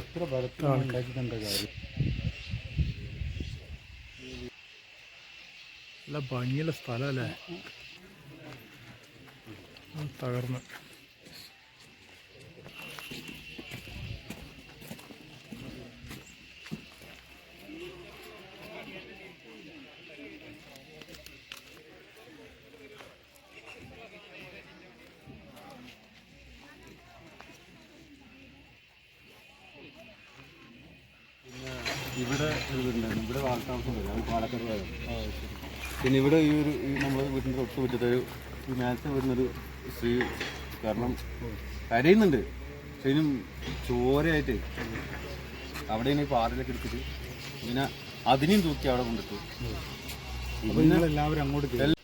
എത്ര ബലത്തിലാണ് ഉണ്ടാക്കിയിട്ടുണ്ട് കാര്യം? നല്ല ഭംഗിയുള്ള സ്ഥലമല്ലേ തകർന്ന്. ഒരു വീടുണ്ടായിരുന്നു ഇവിടെ വരും പാലക്കാട് പിന്നെ ഇവിടെ ഈ ഒരു ഈ നമ്മുടെ വീട്ടിന്റെ തൊട്ട് മുറ്റത്ത് ഒരു ഈ മേലത്തെ വരുന്നൊരു സ്ത്രീ കാരണം കരയുന്നുണ്ട്. പക്ഷെ ഇതിനും ചോരയായിട്ട്. അവിടെ ഇനി പാറയിലൊക്കെ എടുത്തിട്ട് പിന്നെ അതിനെയും തൂക്കി അവിടെ കൊണ്ടിട്ടു. എല്ലാവരും അങ്ങോട്ട്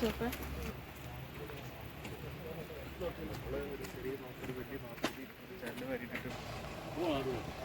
വെള്ളം പിടിച്ചോക്കെ ഇതൊക്കെ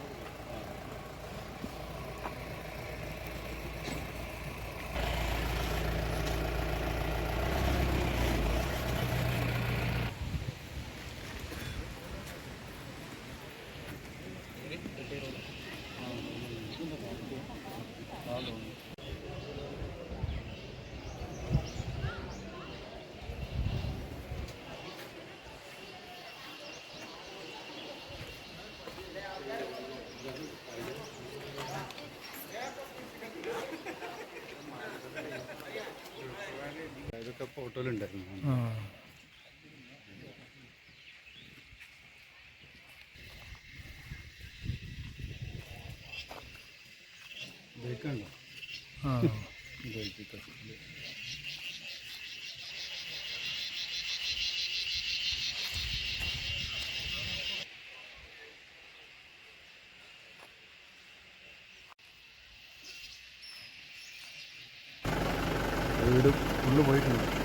ഫോട്ടോയിലുണ്ടായിരുന്നു. ആ. ഇതൊക്കെയുണ്ടോ ആ. ഇതൊക്കെ വീട് ഫുള്ള് പോയിട്ടുണ്ട്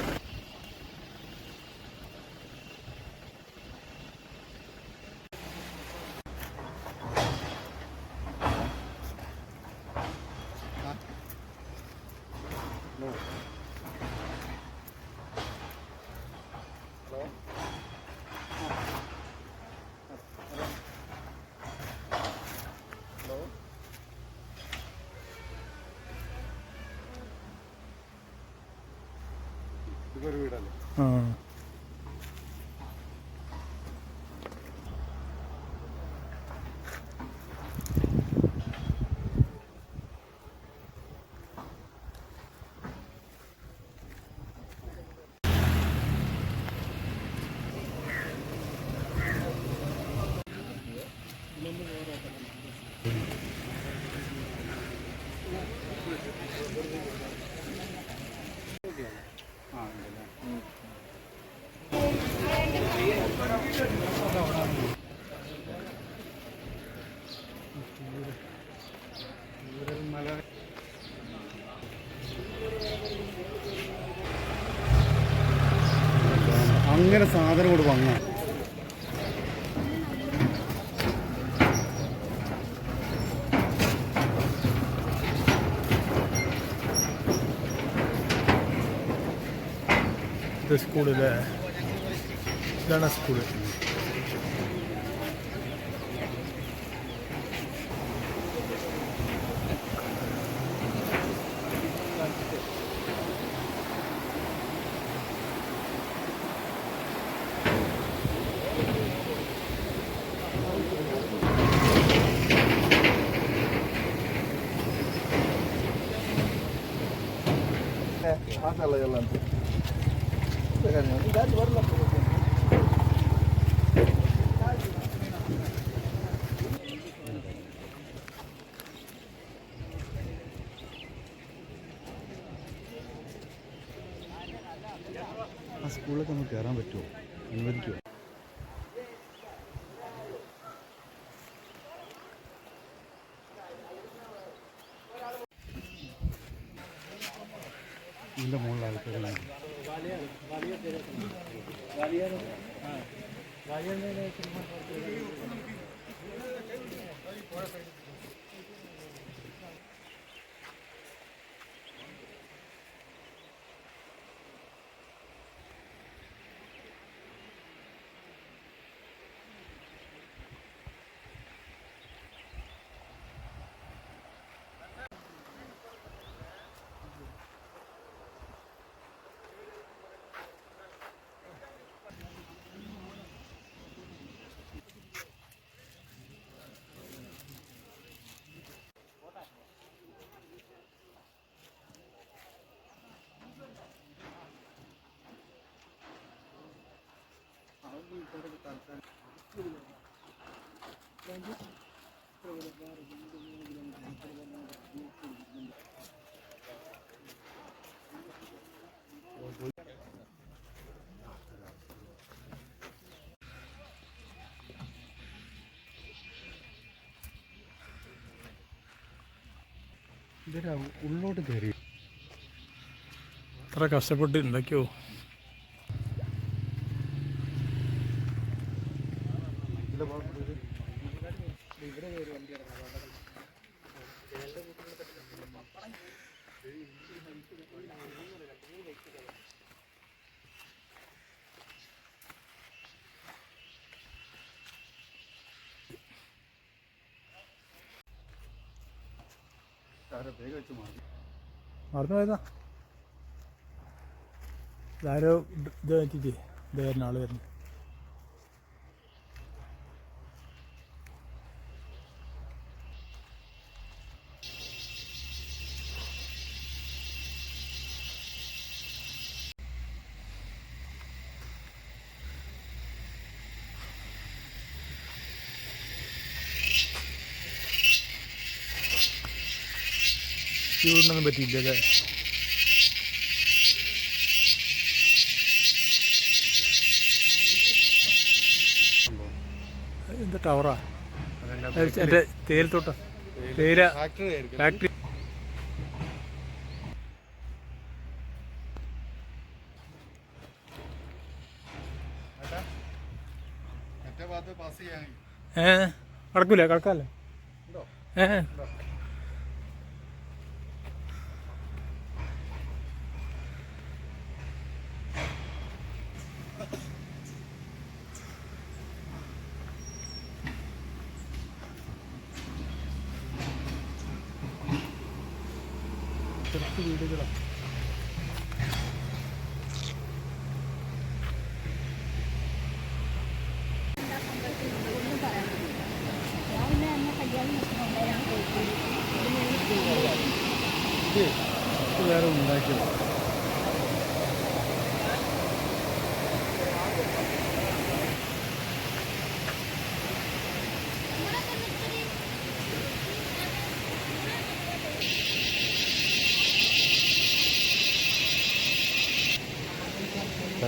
വീടല്ലേ അങ്ങനെ സാധനം കൂടെ വന്ന? സ്കൂളിലെ ഇതാണ് സ്കൂൾ. മാഷാല്ല ചെല്ലാം ഇതാരും വരില്ല ആ സ്കൂളിലൊക്കെ ഒന്ന് കയറാൻ പറ്റുമോ? അനുവദിക്കുമോ? ഇവരാ ഉള്ളോട്ട് കയറി അത്ര കഷ്ടപ്പെട്ട് ഉണ്ടാക്കിയോ മറന്നു പോയതാ. ഇതാരോ ഇത് പറ്റിയിട്ട് ആൾ വരുന്ന ചൂടിനൊന്നും പറ്റിയില്ല അല്ലേ? എന്ത് ടവറാ? എന്റെ തേയിലത്തോട്ടം. തേയില. ഫാക്ടറി ഏ കടക്കൂല കടക്കാല്ലേ? ഏ കുറച്ച്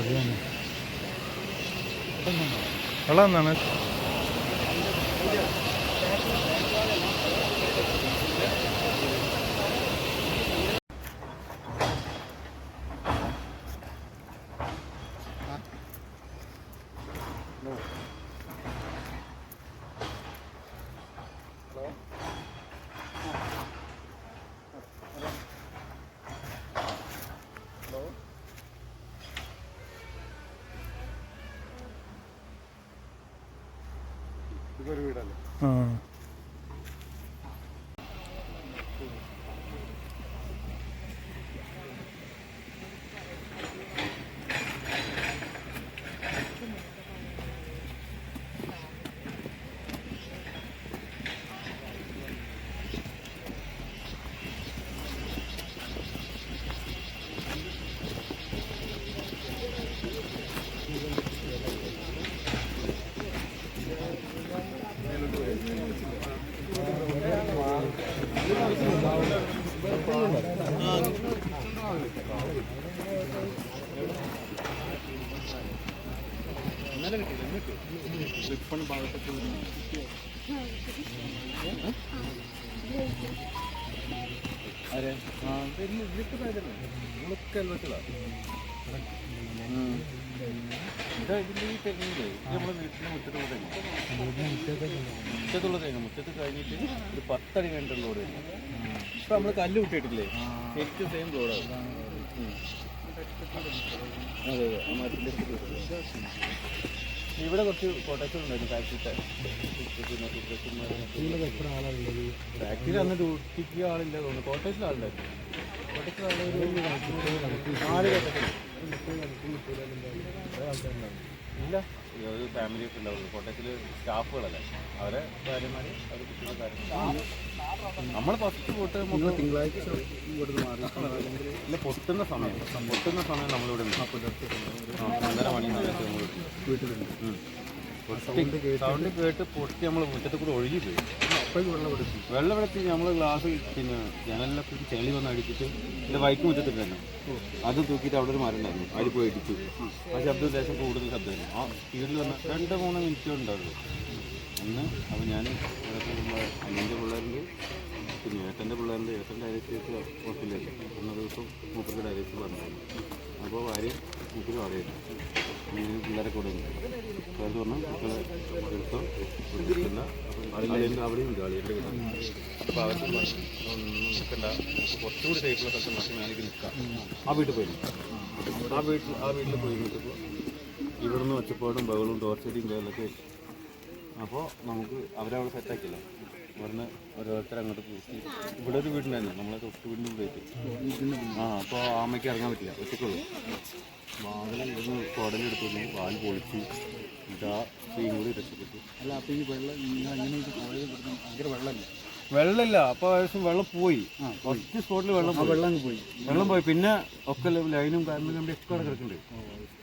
അത് വെള്ളം എന്നാണ്. ഇതൊരു വീടല്ലേ? റിപ്പൺ ഭാഗത്തൊക്കെ വരുന്നു. ആരെ? ആ ഇതിലൊക്കെ താഴെ നമ്മളൊക്കെ അയൽവക്കളാണ് ഇതാ ഇതിന്റെ ഈ തെങ്ങില്ലേ ഇത് നമ്മുടെ വീട്ടിലെ മുറ്റത്തുള്ള തെങ്ങ് മുറ്റത്തുള്ള തെങ്ങ് മുറ്റത്ത് കഴിഞ്ഞിട്ട് ഒരു പത്തടി കഴിഞ്ഞിട്ടുള്ള റോഡ് ഇപ്പം നമ്മൾ കല്ല് വിട്ടിട്ടില്ലേ ശരിക്കും സെയിം റോഡാണ് അതെ അതെ ആ മരത്തിന്റെ ഇവിടെ കുറച്ച് കോട്ടേഴ്സ് ഉണ്ടായിരുന്നു ഫാക്ടറിത്തെ പിന്നെ നിങ്ങളത് എത്ര ആളുള്ളത് ഫാക്ടറി അന്ന് ഡ്യൂട്ടിക്ക് ആളില്ല തോന്നുന്നു. കോട്ടേഴ്സിൽ ആളുണ്ടായിരുന്നു കോട്ടേഴ്സിൽ ആളൊരു നാല് കോട്ടേഴ്സിൽ ഇല്ല. ഒരു ഫാമിലി ഒക്കെ ഉണ്ടാവുള്ളൂ. കോട്ടയത്തിൽ സ്റ്റാഫുകളല്ലേ? അവരെ ഭാര്യമാര് അവർ കുട്ടികളുടെ കാര്യങ്ങൾ നമ്മൾ ഫസ്റ്റ് പോട്ട് നമുക്ക് തിങ്കളാഴ്ച ഇല്ല പൊട്ടുന്ന സമയം. പൊട്ടുന്ന സമയം നമ്മളിവിടെ ഒന്നര മണി വീട്ടിലുണ്ട്. സൗണ്ട് കേട്ട് പൊട്ടി നമ്മൾ മുറ്റത്ത് കൂടെ ഒഴുകി പോയി. വെള്ളമെടുത്തി നമ്മൾ ഗ്ലാസ് പിന്നെ ജനലിലെ ഒരു ചെളി വന്ന് അടിച്ചിട്ട് എന്റെ വൈക്ക് മുറ്റത്തിട്ടായിരുന്നു അത് തൂക്കിയിട്ട് അവിടെ ഒരു മരം ഉണ്ടായിരുന്നു. അതിൽ പോയി ഇടിച്ചു. ആ ശബ്ദം ദേശം കൂടുതൽ ശബ്ദമായിരുന്നു. ആ സ്പീഡിൽ വന്ന രണ്ട് മൂന്ന് മിനിറ്റ് ഉണ്ടായിരുന്നു. അന്ന് അപ്പോൾ ഞാൻ അനിയന്റെ അമ്മേന്റെ പിള്ളേരുണ്ട്. പിന്നെ ഏട്ടന്റെ പിള്ളേരുണ്ട്. ഏട്ടന്റെ ഡയറക്ടേഴ്സ് ഹോസ്പിറ്റലിൽ അന്ന ദിവസം മൂപ്പർക്ക് ഡയറക്ടർ പറഞ്ഞിട്ടുണ്ട് അപ്പോൾ ഭാര്യ മൂപ്പര് പറയുന്നു. ആ വീട്ടിൽ പോയി ആ വീട്ടിൽ ആ വീട്ടിൽ പോയി ഇവിടുന്ന് ഒച്ചപ്പാടും ബഹളും ടോർച്ചടിയും കാര്യങ്ങളൊക്കെ അപ്പോൾ നമുക്ക് അവരവിടെ സെറ്റാക്കില്ല ഇവിടുന്ന് ഓരോരുത്തർ അങ്ങോട്ട് പൂട്ടി ഇവിടെ ഒരു വീടുണ്ടായിരുന്നു നമ്മളെ തൊട്ട് വീടിന്റെ ഉള്ളിലേക്ക്. ആ അപ്പോൾ ആമയ്ക്ക് ഇറങ്ങാൻ പറ്റില്ല ഒറ്റക്കുള്ളൂ വാതിൽ ഇവിടുന്ന് കുടലെടുത്തു വാൽ പൊളിച്ചു ഇതാ സ്ത്രീയും കൂടി രക്ഷപ്പെട്ടു. അല്ല അപ്പോൾ ഈ വെള്ളം നിങ്ങൾ അങ്ങനെ ഇത് പോയത് ഇവിടുന്ന് ഭയങ്കര വെള്ളമല്ലേ വെള്ളമില്ല അപ്പോൾ ഏകദേശം വെള്ളം പോയി. ഫസ്റ്റ് സ്പോട്ടിൽ വെള്ളം വെള്ളം പോയി. വെള്ളം പോയി. പിന്നെ ഒക്കെ ലൈനും കാര്യങ്ങളും നമ്മുടെ ഒക്കെ കിടക്കുന്നുണ്ട്.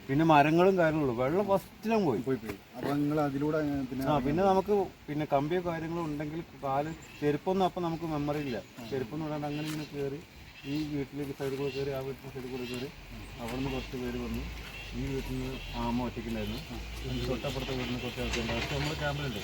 പിന്നെ മരങ്ങളും കാര്യങ്ങളും വെള്ളം ഫസ്റ്റിലും പോയി. പോയി പോയി. അപ്പോൾ നിങ്ങൾ അതിലൂടെ പിന്നെ ആ പിന്നെ നമുക്ക് പിന്നെ കമ്പിയോ കാര്യങ്ങളോ ഉണ്ടെങ്കിൽ കാൽ ചെരുപ്പൊന്നും അപ്പം നമുക്ക് മെമ്മറി ഇല്ല. ചെരുപ്പൊന്നും ഇടാണ്ട് അങ്ങനെ ഇങ്ങനെ കയറി ഈ വീട്ടിലേക്ക് സൈഡിൽ കൂടെ കയറി ആ വീട്ടിലെ സൈഡിൽ കൂടെ കയറി അവിടെ നിന്ന് കുറച്ച് പേര് വന്നു. ഈ വീട്ടിൽ നിന്ന് ആമ ഒറ്റയ്ക്കുണ്ടായിരുന്നു. തൊട്ടപ്പുറത്തെ വീട്ടിൽ നിന്ന് കുറച്ച് ആൾക്കാരുണ്ട് നമ്മൾ ക്യാമ്പിലുണ്ട്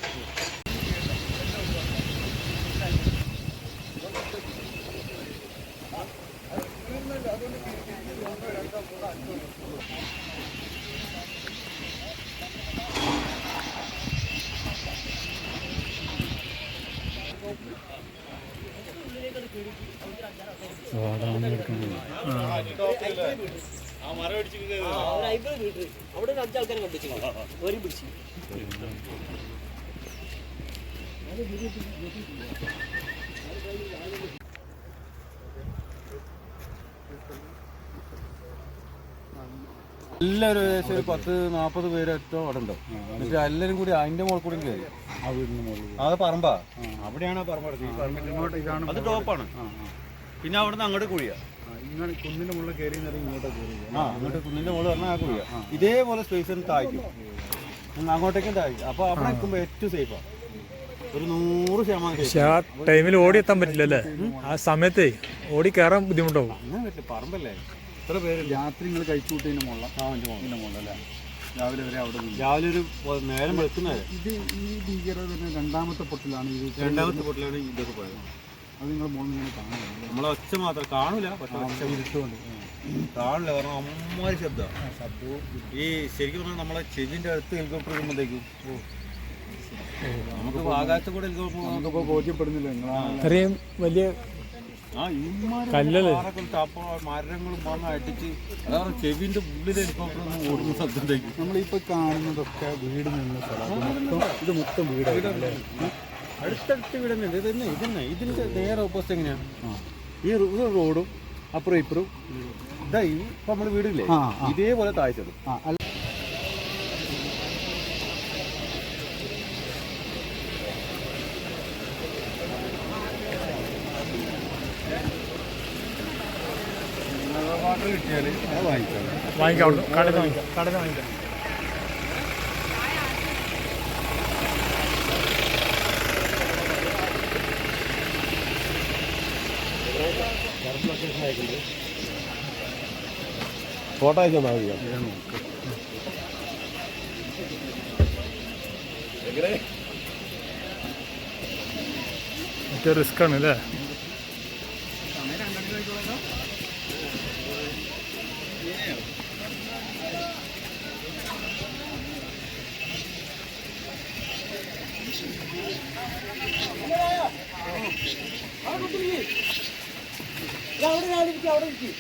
അവിടെ ഒരു അഞ്ചാൾക്കാരെ കണ്ടിച്ചു ഒരു പിടിച്ചു എല്ലാവരും ഏകദേശം ഒരു പത്ത് നാൽപ്പത് പേര് ഏറ്റവും അവിടെ ഉണ്ടോ? എന്നിട്ട് എല്ലാവരും കൂടി അതിന്റെ മുകളിൽ കൂടി കയറി ആ വീടിന് മുകളിൽ അത് പറമ്പാ? അവിടെയാണ് പറമ്പ് അത് ടോപ്പാണ് പിന്നെ അവിടെ നിന്ന് അവിടുന്ന് അങ്ങോട്ട് കുഴിയാ. കുന്നിന്റെ ഇങ്ങനെ മുകളിൽ കയറി ഇങ്ങോട്ട് കയറി ആ അങ്ങോട്ട് കുന്നിന്റെ മുകളിൽ പറഞ്ഞാൽ ആ കുഴിയാ. ഇതേപോലെ സ്പേസ് താഴ്ക്കും ഉം, അങ്ങോട്ടേക്കും താഴ്ക്കും അപ്പൊ അവിടെ നിൽക്കുമ്പോൾ ഏറ്റവും സേഫാ ഒരു നൂറ് ശതമാനം പക്ഷെ safe. ആ ടൈമിൽ ഓടിയെത്താൻ പറ്റില്ല അല്ലേ? ആ സമയത്തെ ഓടി കയറാൻ ബുദ്ധിമുട്ടാവും. അങ്ങനെ പറ്റില്ല. പറമ്പല്ലേ? പേര്? രാത്രി നിങ്ങൾ രാവിലെ വരെ അവിടെ നിന്ന്. രാവിലെ ഒരു പ- നേരം വെളുക്കുന്നവരെ ഇത് ഈ ഭീകരത തന്നെ രണ്ടാമത്തെ പൊട്ടിലാണ് ഇത് രണ്ടാമത്തെ ബോട്ടിലാണ് ഇതൊക്കെ പോയത്. അത് നിങ്ങൾ മുകളിൽ ഇങ്ങനെ കാണുന്നത്. നമ്മളെ ഒച്ച മാത്രം കാണൂല പക്ഷെ ഒച്ച ഇരുട്ടുകൊണ്ട്. കാണില്ല കാരണം അമ്മാരി ശബ്ദം. ഈ ശരിക്കും പറഞ്ഞാൽ നമ്മളെ ചെവിന്റെ അടുത്ത് ഹെലികോപ്റ്റർ വരുമ്പോഴത്തേക്കും നമുക്ക് ആകാശത്ത് കൂടെ ഹെലികോപ്റ്റർ ബോധ്യപ്പെടുന്നില്ല വലിയ ആ ഇമാര് മരങ്ങളും വന്ന് അടിച്ച് അതാണ് ചെവിന്റെ ഉള്ളിൽ ഹെലികോപ്റ്റർ ഓടുന്ന ശബ്ദത്തേക്ക്. നമ്മളിപ്പോൾ കാണുന്നതൊക്കെ വീട് നിന്ന സ്ഥലം. ഇത് മൊത്തം വീടാണ് അടുത്തടുത്ത് വീട് തന്നെ. ഇത് തന്നെ നേരെ ഓപ്പോസിറ്റ് എങ്ങനെയാണ് ഈ റോഡും അപ്പുറം ഇപ്പുറം ഇതാ ഈ ഇപ്പൊ നമ്മൾ വീടില്ലേ. ഇതേപോലെ താഴ്ചത് വാങ്ങിക്കാം. വാങ്ങിക്കാം കടന്ന് വാങ്ങിക്കാം കടന്ന് വാങ്ങിക്കാം. ഫോട്ടോ അയച്ചു തന്നാൽ മതി മറ്റേ റിസ്ക് ആണ് അല്ലേ അവിടെ ഞാൻ ഇരിക്കും അവിടെ ഇരിക്കും.